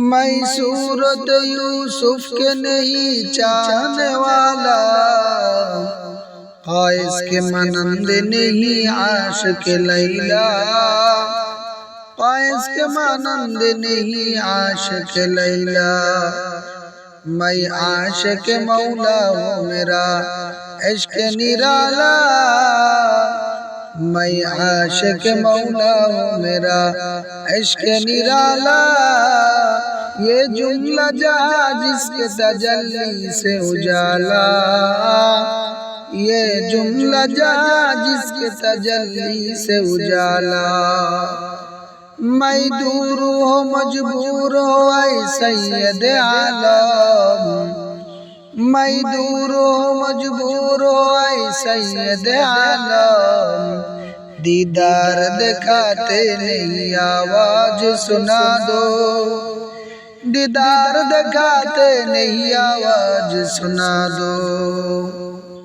मैं सूरत यूसुफ के नहीं चाहने वाला। ख्वाहिश के मनंद नहीं आश के लैला। ख्वाहिश के मनंद नहीं आश के लैला। मैं आश के मौला हूँ मेरा, इश्क निराला। मैं आश के मौला हूँ मेरा, इश्क निराला। ये जुमला जा जिसके तजल्ली से उजाला। ये जुमला जा जिसके तजल्ली से उजाला। मैं दूर हो, मजबूर हो, ऐ सैयद आलम। मैं दूर हो, मजबूर हो, ऐ सैयद आलम। दीदार दिखाते नहीं, आवाज़ सुना दो। दीदार दिखाते नहीं आवाज़ सुना दो